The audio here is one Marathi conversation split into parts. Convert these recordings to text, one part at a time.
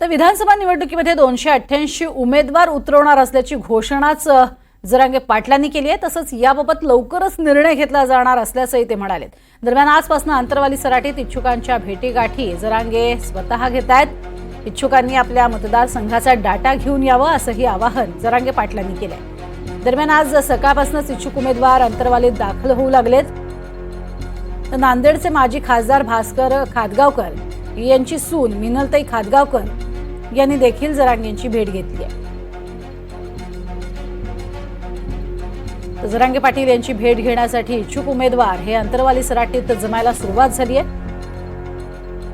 तर विधानसभा निवडणुकीमध्ये दोनशे अठ्ठ्याऐंशी उमेदवार उतरवणार असल्याची घोषणाच जरांगे पाटलांनी केली आहे. तसंच याबाबत लवकरच निर्णय घेतला जाणार असल्याचंही ते म्हणाले दरम्यान आजपासून आंतरवाली सराटीत इच्छुकांच्या भेटीगाठी जरांगे स्वतः घेत आहेत. इच्छुकांनी आपल्या मतदारसंघाचा डाटा घेऊन यावं असंही आवाहन जरांगे पाटलांनी केलंय. दरम्यान आज सकाळपासूनच इच्छुक उमेदवार अंतरवालीत दाखल होऊ लागलेत. तर नांदेडचे माजी खासदार भास्कर खादगावकर यांची सून मिनलताई खादगावकर यांनी देखील जरांग यांची भेट घेतली आहे. तर जरांगे पाटील यांची भेट घेण्यासाठी इच्छुक उमेदवार हे अंतरवाली सराटीत जमायला सुरुवात झाली आहे.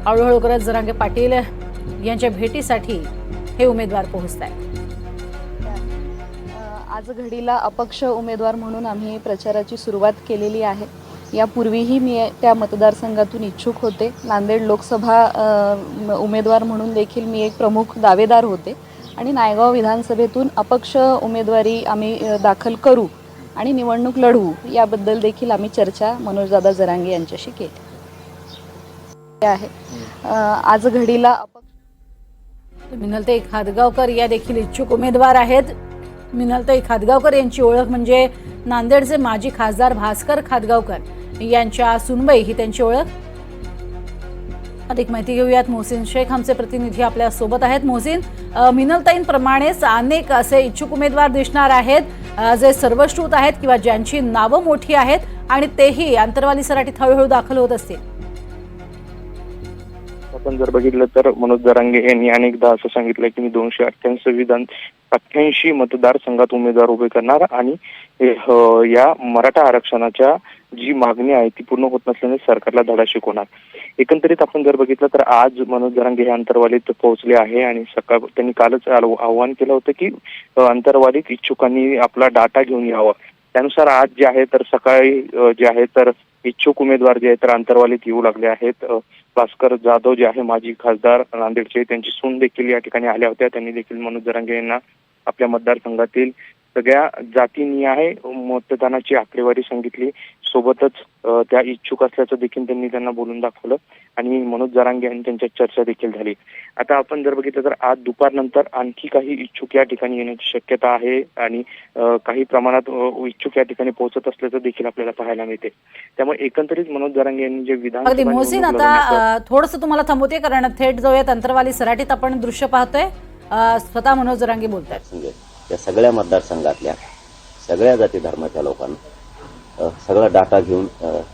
हळूहळू करत जरांगे पाटील यांच्या भेटीसाठी हे उमेदवार पोहोचत आहेत. आज घडीला अपक्ष उमेदवार म्हणून आम्ही प्रचाराची सुरुवात केलेली आहे. यापूर्वीही मी त्या मतदारसंघातून इच्छुक होते. नांदेड लोकसभा उमेदवार म्हणून देखील मी एक प्रमुख दावेदार होते. आणि नायगाव विधानसभेतून अपक्ष उमेदवारी आम्ही दाखल करू आणि निवडणूक लढवू याबद्दल देखील आम्ही चर्चा मनोजदादा जरांगे यांच्याशी केली. आहे. आज घडीला अपक्ष मिनलताई खादगावकर या देखील इच्छुक उमेदवार आहेत. मिनलताई खादगावकर यांची ओळख म्हणजे नांदेडचे माजी खासदार भास्कर खादगावकर. यांच्या सुनबाई ही त्यांची ओळख. अधिक माहिती घेऊयात. मोहसिन शेख आमचे प्रतिनिधी आपल्यासोबत आहेत. मोहसिन मिनलताईंप्रमाणेच अनेक असे इच्छुक उमेदवार दिसणार आहेत. जे सर्वश्रुत आहेत किंवा ज्यांची नावं मोठी आहेत आणि तेही आंतरवाली सराटीत हळूहळू दाखल होत असतील. आपण जर बघितलं तर मनोज जरांगे यांनी अनेकदा असं सांगितलं की मी दोनशे अठ्ठ्याऐंशी विधान अठ्ठ्याऐंशी मतदारसंघात उमेदवार उभे करणार आणि या मराठा आरक्षणाच्या जी मागणी आहे ती पूर्ण होत नसल्याने सरकारला धडा शिकवणार. एकंदरीत आपण जर बघितलं तर आज मनोज जरांगे हे अंतरवालीत पोहोचले आहे आणि सकाळ त्यांनी कालच आव्हान केलं होतं की अंतरवालीत इच्छुकांनी आपला डाटा घेऊन यावा. त्यानुसार आज जे आहे तर सकाळी जे आहे तर इच्छुक उमेदवार जे आहेत तर अंतरवालीत येऊ लागले आहेत. भास्कर जाधव जे आहे माजी खासदार नांदेडचे त्यांची सून देखील या ठिकाणी आल्या होत्या. त्यांनी देखील मनोज जरांगे यांना आपल्या मतदारसंघातील सगळ्या जातीनिहाय मतदानाची आकडेवारी सांगितली. सोबतच त्या इच्छुक असल्याचं देखील त्यांनी त्यांना बोलून दाखवलं. आणि मनोज जरांगे यांनी त्यांच्यात चर्चा देखील झाली. आता आपण जर बघितलं तर आज दुपारनंतर आणखी काही इच्छुक या ठिकाणी येण्याची शक्यता आहे. आणि काही प्रमाणात इच्छुक या ठिकाणी पोहोचत असल्याचं देखील आपल्याला पाहायला मिळते. त्यामुळे एकंदरीत मनोज जरांगे यांनी जे विधान अगदी मोहसिन आता थोडस तुम्हाला थांबवते कारण थेट जाऊयात अंतरवाली सराटीत आपण दृश्य पाहतोय. स्वतः मनोज जरांगे बोलतात या सगळ्या मतदारसंघातल्या सगळ्या जाती धर्माच्या लोकांना सगळा डाटा घेऊन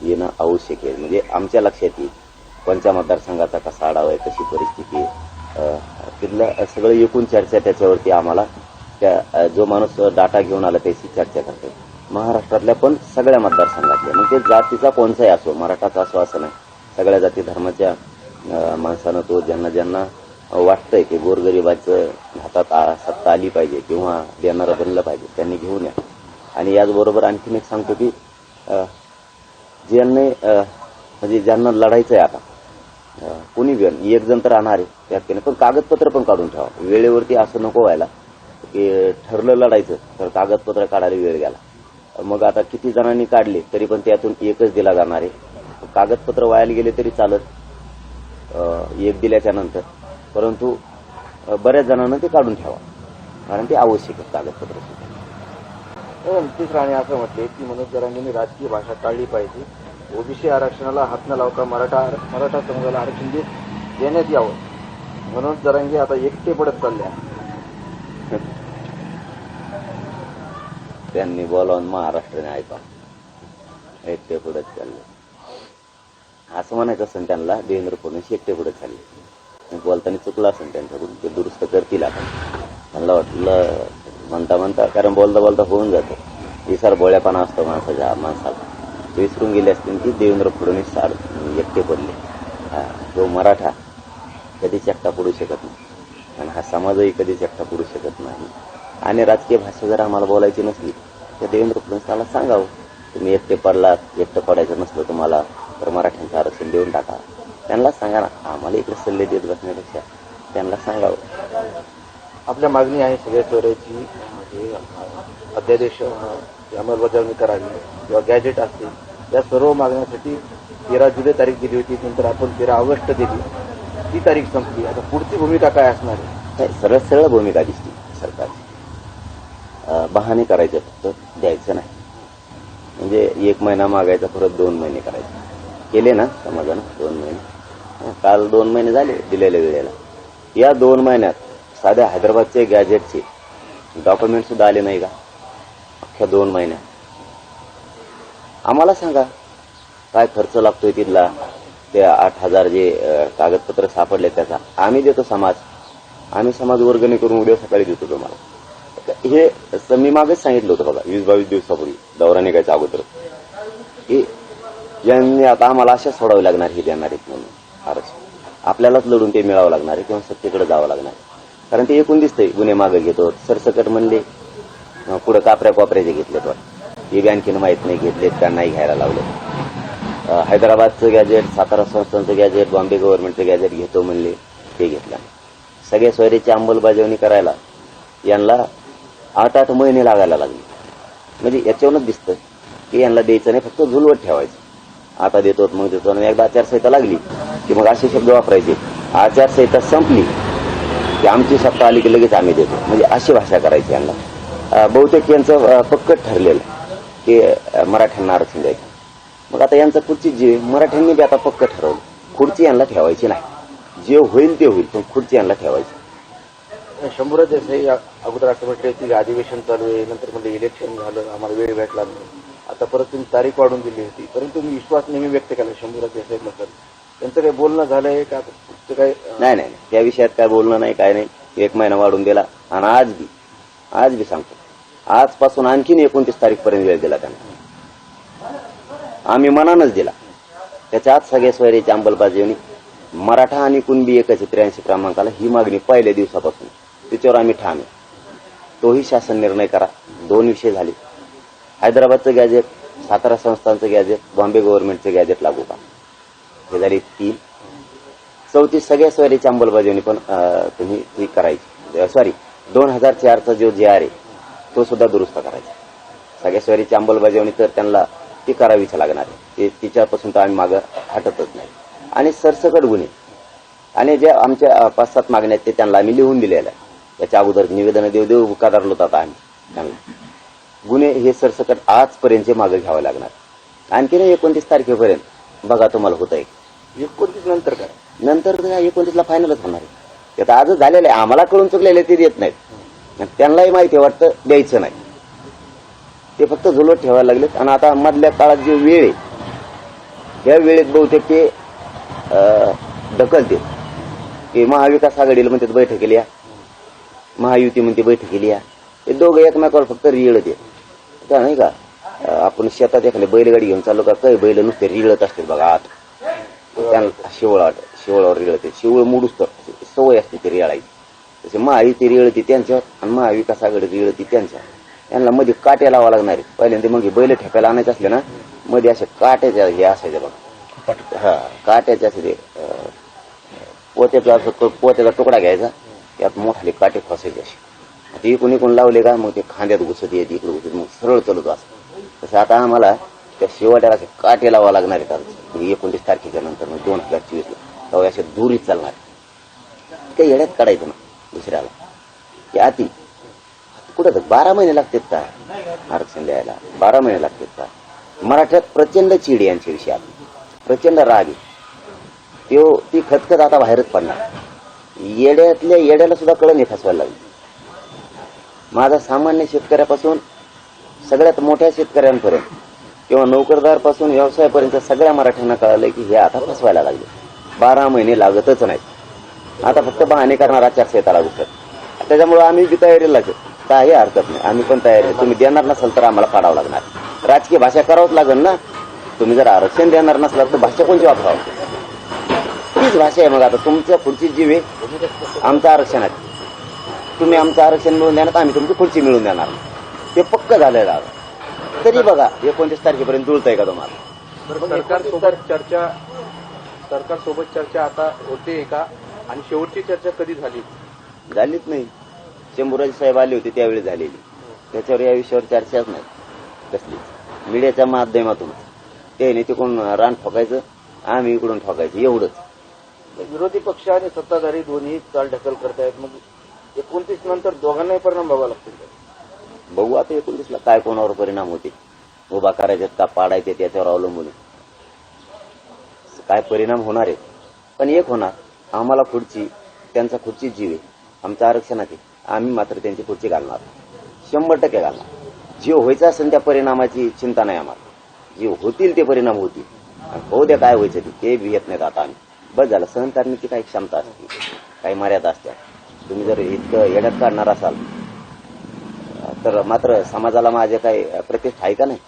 येणं आवश्यक आहे. म्हणजे आमच्या लक्षात येईल कोणत्या मतदारसंघाचा कसा आढावा आहे कशी परिस्थिती आहे. तिथलं सगळं एकूण चर्चा त्याच्यावरती आम्हाला त्या जो माणूस डाटा घेऊन आला त्याची चर्चा करते महाराष्ट्रातल्या पण सगळ्या मतदारसंघातल्या म्हणजे जातीचा कोणताही असो मराठाचा असो असं नाही. सगळ्या जाती धर्माच्या माणसानं तो ज्यांना ज्यांना वाटतंय की गोरगरिबाचं हातात आली पाहिजे किंवा देणारा बनलं पाहिजे त्यांनी घेऊन या. आणि याचबरोबर आणखीन एक सांगतो की ज्यांनी म्हणजे ज्यांना लढायचं आहे आता कोणी बी आणि एक जण तर राहणार आहे त्या पण कागदपत्र पण काढून ठेवा. वेळेवरती असं नको व्हायला की ठरलं लढायचं तर कागदपत्र काढायला वेळ गेला मग आता किती जणांनी काढले तरी पण त्यातून एकच दिला जाणार आहे. कागदपत्र वायाला गेले तरी चालत एक दिल्याच्या नंतर. परंतु बऱ्याच जणांना ते काढून ठेवा. कारण ते आवश्यक आहे कागदपत्र सुद्धा नितीश राणे असं म्हटले की मनोज जरांगेंनी राजकीय भाषा टाळली पाहिजे. ओबीसी आरक्षणाला हात न लावता मराठा मराठा समाजाला आरक्षण दे- देण्यात यावं. मनोज जरांगे आता एकटे पडत चालले. त्यांनी बोलावून महाराष्ट्राने ऐका. एकटे पुढे चालले. असं म्हणायचं असेल त्यांना देवेंद्र फडणवीस एकटे पुढे चालले. बोलताना चुकलं असेल त्यांच्याकडून ते दुरुस्त करतील आता मला वाटलं म्हणता म्हणता कारण बोलता बोलता होऊन जातं. विसार बोळ्यापणा असतो माणसाच्या माणसाला. विसरून गेले असतील की देवेंद्र फडणवीस सार एकटे पडले. हा, जो मराठा कधीच एकटा पडू शकत नाही. आणि हा समाजही कधीच एकटा पडू शकत नाही. आणि राजकीय भाषा जर आम्हाला बोलायची नसली तर देवेंद्र फडणवीसाला सांगावं. तुम्ही एकटे पडलात एकटं पडायचं नसलं तुम्हाला तर मराठ्यांचं आरक्षण देऊन टाका. त्यांना सांगा ना आम्हाला इकडे सल्ले देत बसण्यापेक्षा त्यांना सांगावं. आपल्या मागणी आहे सगळ्या चोऱ्याची म्हणजे अध्यादेश अंमलबजावणी करावी किंवा गॅजेट असतील या सर्व मागण्यासाठी तेरा जुलै तारीख दिली होती. नंतर आपण तेरा ऑगस्ट दिली. ती तारीख संपली. आता पुढची भूमिका काय असणार आहे? काय सरळ सरळ भूमिका दिसते सरकारची. बहाने बहाणे करायचे फक्त द्यायचं नाही. म्हणजे एक महिना मागायचा परत दोन महिने करायचे. केले ना समाजानं दोन महिने. काल दोन महिने झाले दिलेल्या वेळेला. या दोन महिन्यात साध्या हैदराबादचे गॅजेटचे डॉक्युमेंट सुद्धा आले नाही का? अख्ख्या दोन महिन्यात आम्हाला सांगा काय खर्च लागतोय तिथला? ते आठ हजार जे कागदपत्र सापडले त्याचा. आम्ही देतो समाज. आम्ही समाज वर्गणी करून उद्या सकाळी देतो तुम्हाला. हे मी मागेच सांगितलं होतं बघा वीस बावीस दिवसापूर्वी दौरा निघायच्या अगोदर. हे यांनी आता आम्हाला अशा सोडावे लागणार हे देणार आहेत म्हणून. आरक्षण आपल्यालाच लढून ते मिळावं लागणार आहे किंवा सत्तेकडे जावं लागणार आहे. कारण ते एकूण दिसतंय गुन्हे मागे घेतो. सरसकट म्हणले पुढं कापऱ्या कोपऱ्याचे घेतलेत पण हे बी आणखीन माहीत नाही घेतलेत का नाही घ्यायला लावले हैदराबादचं गॅजेट सातारा संस्थांचं गॅजेट बॉम्बे गव्हर्नमेंटचं गॅजेट घेतो म्हणले ते घेतलं सगळ्या सोयरीची अंमलबजावणी करायला यांना आठ आठ महिने लागायला लागले. म्हणजे याच्यावरच दिसतं की यांना द्यायचं नाही फक्त झुलवत ठेवायचं. आता देतो मग देतो आणि एकदा आचारसंहिता लागली की मग असे शब्द वापरायचे. आचारसंहिता संपली की आमची सत्ता आली की लगेच आम्ही देतो. म्हणजे अशी भाषा करायची यांना. बहुतेक यांचं पक्कट ठरलेलं की मराठ्यांना आरक्षण द्यायचं. मग आता यांचं खुर्ची जे मराठ्यांनी बी आता पक्क ठरवलं. खुर्ची यांना ठेवायची नाही. जे होईल ते होईल पण खुर्ची यांना ठेवायची. शंभूराज देसाई अगोदर असं म्हटले की अधिवेशन चालू आहे नंतर म्हणजे इलेक्शन झालं आम्हाला वेळ भेटला. नाही आता परत तुम्ही तारीख वाढून दिली होती. परंतु मी विश्वास नेहमी व्यक्त केला शंभूराज देसाई म्हटलं त्यांचं काही बोलणं झालंय का? ते काही नाही नाही त्या विषयात काय बोलणं नाही काय नाही. एक महिना वाढून दिला आणि आज बी आज बी सांगतो. आजपासून आणखीन एकोणतीस तारीख पर्यंत वेळ दिला त्यांना. आम्ही मनानच दिला. त्याच्या आज सगळ्या सोयरीची अंमलबजावणी मराठा आणि कुणबी एकशे त्र्याऐंशी क्रमांकाला ही मागणी पहिल्या दिवसापासून. त्याच्यावर आम्ही ठाम तोही शासन निर्णय करा. दोन विषय झाले. हैदराबादचं गॅजेट सातारा संस्थांचं गॅजेट बॉम्बे गव्हर्नमेंटचं गॅजेट लागू का हे झाले तीन. चौथी सगळ्या स्वारीची अंमलबजावणी पण तुम्ही ही करायची. सॉरी दोन हजार चारचा जो जे आर आहे तो सुद्धा दुरुस्त करायचा. सगळ्या स्वारीची अंमलबजावणी तर त्यांना ती करावीच लागणार आहे. ते तिच्यापासून तर आम्ही मागं हटतच नाही. आणि सरसकट गुन्हे. आणि जे आमच्या पाच सात मागण्या आहेत ते त्यांना आम्ही लिहून दिलेल्या आहे त्याच्या अगोदर निवेदन देव देव बुकादार आता आम्ही. त्यांना गुन्हे हे सरसकट आजपर्यंतचे मागं घ्यावे लागणार. आणखीन एकोणतीस तारखेपर्यंत. बघा तुम्हाला होत आहे एकोणतीस नंतर काय नंतर एकोणतीसला फायनलच होणार आहे. ते आता आजच झालेलं आहे. आम्हाला कळून चुकलेले ते देत नाहीत. आणि त्यांनाही माहिती आहे वाटतं द्यायचं नाही. ते फक्त झुलत ठेवायला लागलेत. आणि आता मधल्या काळात जे वेळ आहे त्या वेळेत बहुतेक ते अं, ढकलते की महाविकास आघाडीला म्हणतात बैठकीला या महायुती म्हणते बैठकीला या हे दोघं एकमेकावर फक्त रिळत आहे नाही का? आपण शेतात एखादी बैलगाडी घेऊन चाललो का काही बैल नुसते रिळत असते बघा. आत त्यांना शिवळ शिवळावर रिळते शिवळ मोडूस तर सवय असते ती रिळायची तसे महायुती रिळती त्यांच्यावर आणि महाविकास आघाडी रिळती त्यांच्यावर यांना मध्ये काट्या लावा लागणार. पहिल्यांदा मग हे बैल ठेकायला आणायचे असले ना मध्ये असे काट्याच्या हे असायचे बघा हा काट्याचे असे ते पोत्याचा असं तो- पोत्याचा तुकडा घ्यायचा त्यात मोठाले काटे फसायचे असे आता इकून इकून लावले का मग ते खांद्यात घुसत येते इकडे घुसत मग सरळ चालत असं तसं आता आम्हाला त्या शेवट्याला असे काटे लावा लागणार आहेत मग एकोणतीस तारखेच्या नंतर मग दोन हजार चोवीसला तेव्हा असे दुरीत चालणार. काही येड्यात काढायचं ना दुसऱ्याला. की अति कुठं तर बारा महिने लागतात का? आरक्षण द्यायला. बारा महिने लागतात का? मराठ्यात प्रचंड चिड यांच्या विषयात. प्रचंड राग आहे. त्यो ती खतखत आता बाहेरच पडणार. येड्यातल्या येड्याला सुद्धा कळण हे फसवायला लागली. माझा सामान्य शेतकऱ्यापासून सगळ्यात मोठ्या शेतकऱ्यांपर्यंत किंवा नोकरदारपासून व्यवसायापर्यंत सगळ्या मराठ्यांना कळालं की हे आता फसवायला लागले. बारा महिने लागतच नाहीत. आता फक्त बहाणे करणारा आचारसंहिता लागू शकत त्याच्यामुळे आम्ही बी तयारीला लागतो काही हरकत नाही. आम्ही पण तयारी तुम्ही देणार नसाल तर आम्हाला काढावं लागणार. राजकीय भाषा करावंच लागेल ना? तुम्ही जर आरक्षण देणार नसला तर भाषा कोणची वापरावं? तीच भाषा आहे मग आता. तुमच्या पुढची जीव आहे. आमचं आरक्षण आहे. तुम्ही आमचं आरक्षण मिळून देणार तर आम्ही तुमची खुर्ची मिळून देणार. ते पक्क झालेलं आहे तरी बघा एकोणतीस तारखेपर्यंत जुळतंय का तुम्हाला? सरकारसोबत चर्चा सरकारसोबत चर्चा आता होते का? आणि शेवटची चर्चा कधी झाली? झालीच नाही. शंभूराज साहेब आले होते त्यावेळी झालेली. त्याच्यावर या विषयावर चर्चाच नाही. कसलीच. मीडियाच्या माध्यमातून. त्याने तिकडून रान ठोकायचं? आम्ही इकडून ठोकायचं एवढंच. विरोधी पक्ष आणि सत्ताधारी दोन्ही चाल ढकल करतायत. मग एकोणतीस नंतर दोघांनाही परिणाम बघावा लागतील? बघू आता एकोणतीसला काय कोणावर परिणाम होते? उभा करायचे का? पाडायचे त्याच्यावर अवलंबून आहे. काय परिणाम होणार आहे? पण एक होणार. आम्हाला खुर्ची त्यांचा खुर्ची जीव आहे. आमचं आरक्षणात आहे. आम्ही मात्र त्यांची खुर्ची घालणार. शंभर टक्के घालणार. जीव व्हायचा असेल त्या परिणामाची चिंता नाही आम्हाला. जीव होतील ते परिणाम होतील. आणि होऊ द्या काय व्हायचं ते ते बी येत नाहीत आता आम्ही. बस झालं. सहन करण्याची काही क्षमता असते. काही मर्यादा असत्या तुम्ही जर इतकं येण्यात काढणार असाल तर मात्र समाजाला माझे काही प्रतिष्ठा आहे का नाही?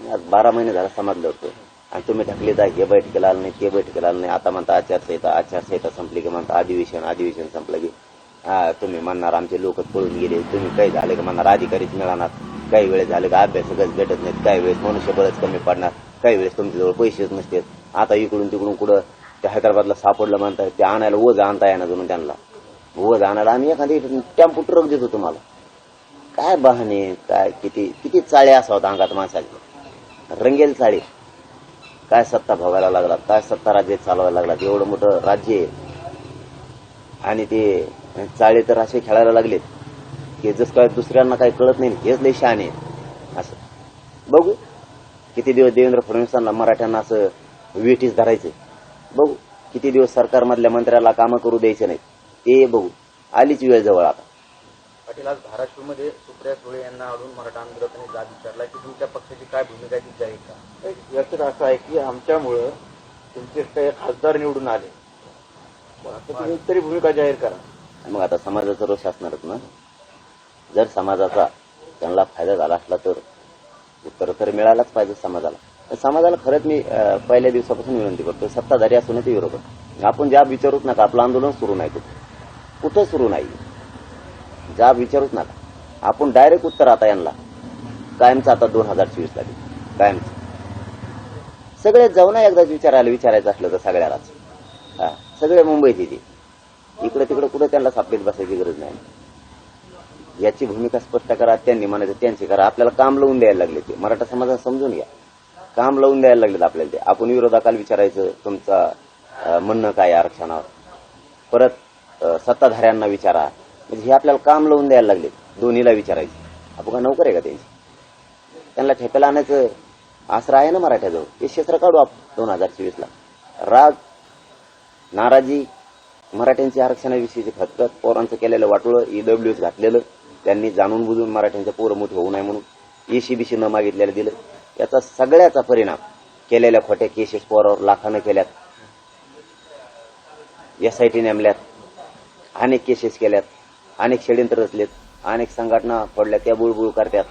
मी आज बारा महिने झाला समाज लढतो आणि तुम्ही ढकले जा हे बैठकीला आलं नाही ते बैठकीला आलं नाही. आता म्हणता आचारसंहिता आचारसंहिता संपली की म्हणता अधिवेशन अधिवेशन संपलं की हा तुम्ही म्हणणार आमचे लोक पळून गेले. तुम्ही काही झाले का म्हणणार अधिकारीच मिळणार? काही वेळेस झाले का अभ्यासकच भेटत नाहीत? काही वेळेस मनुष्यबळच कमी पडणार. काही वेळेस तुमच्याजवळ पैसेच नसतात. आता इकडून तिकडून कुठं त्या हैदराबादला सापडलं म्हणतात ते आणायला ओझ आणता येणार म्हणून त्यांना. ओझ आणायला आम्ही एखादी टेम्पो ट्रक देतो तुम्हाला. काय बहाणे काय किती किती चाळे असावत अंगात माणसाचे? रंगेल चाळे. काय सत्ता भोगायला लागला काय सत्ता राज्य चालवायला लागला? एवढं मोठं राज्य आहे. आणि ते चाळे तर असे खेळायला लागलेत. की जसं काय दुसऱ्यांना काही कळत नाही हेच लय शहाणे असं. बघू. किती दिवस देवेंद्र फडणवीसांना मराठ्यांना असं वेठीस धरायचं बघू. किती दिवस सरकारमधल्या मंत्र्याला कामं करू द्यायचे नाही ते बघू. आलीच वेळ जवळ आता. पाटील आज धाराशिवमध्ये सुप्रिया सुळे यांना अडून मराठा आंदोलकांनी जाब विचारला की तुमच्या पक्षाची काय भूमिका आहे ती जाहीर का? याचं असं आहे की आमच्यामुळं तुमचे काही खासदार निवडून आले. मग आता तुम्ही तरी भूमिका जाहीर करा. मग आता समाजाचा रोष असणारच ना? जर समाजाचा त्यांना फायदा झाला असला तर उत्तर तर मिळालाच पाहिजे समाजाला. तर समाजाला खरंच मी पहिल्या दिवसापासून विनंती करतो सत्ताधारी असून ते विरोधक. आपण ज्या विचारूच नका आपलं आंदोलन सुरू नाही कुठं. कुठं सुरू नाही? जाब विचारूच नका. आपण डायरेक्ट उत्तर आता यांना. कायमचं आता दोन हजार चोवीस ला कायमचं. सगळे जाऊ ना एकदाच विचारायला विचारायचं असलं तर सगळ्यालाच. हा सगळे मुंबईत येते. इकडे तिकडे कुठे त्यांना सापडीत बसायची गरज नाही. याची भूमिका स्पष्ट करा त्यांनी म्हणायचं त्यांची करा. आपल्याला काम लावून द्यायला लागले ते. मराठा समाजाला समजून घ्या. काम लावून द्यायला लागलेत आपल्याला ते. आपण विरोधकाला विचारायचं तुमचं म्हणणं काय आरक्षणावर? परत सत्ताधाऱ्यांना विचारा. म्हणजे हे आपल्याला काम लावून द्यायला लागले. दोन्हीला विचारायचे. आपण का नोकर आहे का त्यांची? त्यांना ठेप्याला आणायचं आसरा आहे ना मराठ्याजवळ? ते क्षेत्र काढू आप दोन हजार चोवीसला राग नाराजी मराठ्यांची आरक्षणाविषयीची खतखत पोरांचं केलेलं वाटोळं ईडब्ल्यूएस घातलेलं त्यांनी जाणून बुजून मराठ्यांचं पोरं मोठी होऊ नये म्हणून एसीबीसी न मागितलेलं दिलं. याचा सगळ्याचा परिणाम केलेल्या खोट्या केसेस पोरावर लाखानं केल्यात. एसआयटी नेमल्यात. अनेक केसेस केल्यात. अनेक षडयंत्र रचलेत. अनेक संघटना पडल्या त्या बुळबुळ करतात.